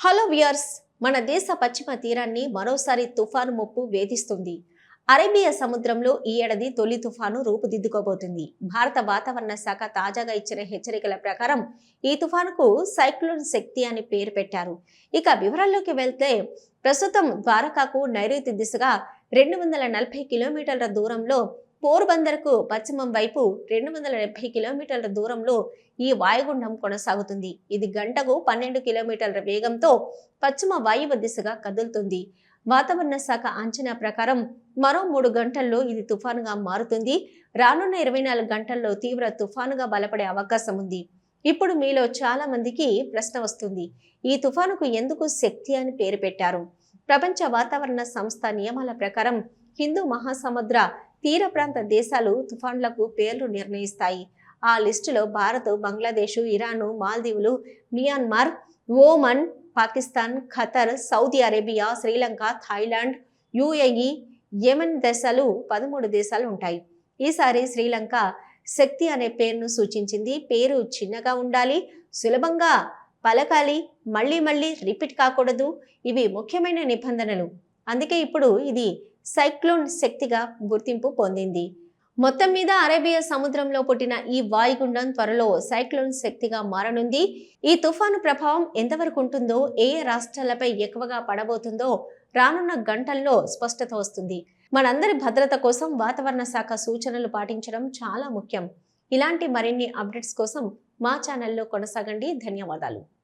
Hello viewers మన దేశ పశ్చిమ తీరాన్ని మరోసారి తుఫాను ముప్పు వేధిస్తుంది. అరేబియా సముద్రంలో ఈ ఏడాది తొలి తుఫాను రూపుదిద్దుకోబోతుంది. భారత వాతావరణ శాఖ తాజాగా ఇచ్చిన హెచ్చరికల ప్రకారం ఈ తుఫానుకు సైక్లోన్ శక్తి అని పేరు పెట్టారు. ఇక వివరాల్లోకి వెళ్తే ప్రస్తుతం ద్వారకాకు నైరుతి దిశగా రెండు వందల నలభై కిలోమీటర్ల దూరంలో పోర్బందర్కు పశ్చిమం వైపు రెండు వందల డెబ్బై కిలోమీటర్ల దూరంలో ఈ వాయుగుండం కొనసాగుతుంది. ఇది గంటకు పన్నెండు కిలోమీటర్ల వేగంతో పశ్చిమ వాయువ దిశగా కదులుతుంది. వాతావరణ శాఖ అంచనా ప్రకారం మరో మూడు గంటల్లో ఇది తుఫానుగా మారుతుంది. రానున్న ఇరవై నాలుగు గంటల్లో తీవ్ర తుఫానుగా బలపడే అవకాశం ఉంది. ఇప్పుడు మీలో చాలా మందికి ప్రశ్న వస్తుంది. ఈ తుఫానుకు ఎందుకు శక్తి అని పేరు పెట్టారు. ప్రపంచ వాతావరణ సంస్థ నియమాల ప్రకారం హిందూ మహాసముద్ర తీర ప్రాంత దేశాలు తుఫాన్లకు పేర్లు నిర్ణయిస్తాయి. ఆ లిస్టులో Bharat Bangladesh Iran మాల్దీవులు Myanmar Oman Pakistan Qatar Saudi Arabia Sri Lanka Thailand UAE Yemen దేశాలు పదమూడు దేశాలు ఉంటాయి. ఈసారి శ్రీలంక శక్తి అనే పేరును సూచించింది. పేరు చిన్నగా ఉండాలి సులభంగా పలకాలి మళ్ళీ మళ్ళీ రిపీట్ కాకూడదు. ఇవి ముఖ్యమైన నిబంధనలు. అందుకే ఇప్పుడు ఇది సైక్లోన్ శక్తిగా గుర్తింపు పొందింది. మొత్తం మీద అరేబియా సముద్రంలో పుట్టిన ఈ వాయుగుండం త్వరలో సైక్లోన్ శక్తిగా మారనుంది. ఈ తుఫాను ప్రభావం ఎంతవరకు ఉంటుందో ఏ రాష్ట్రాలపై ఎక్కువగా పడబోతుందో రానున్న గంటల్లో స్పష్టత వస్తుంది. మనందరి భద్రత కోసం వాతావరణ శాఖ సూచనలు పాటించడం చాలా ముఖ్యం. ఇలాంటి మరిన్ని అప్డేట్స్ కోసం మా ఛానల్లో కొనసాగండి. ధన్యవాదాలు.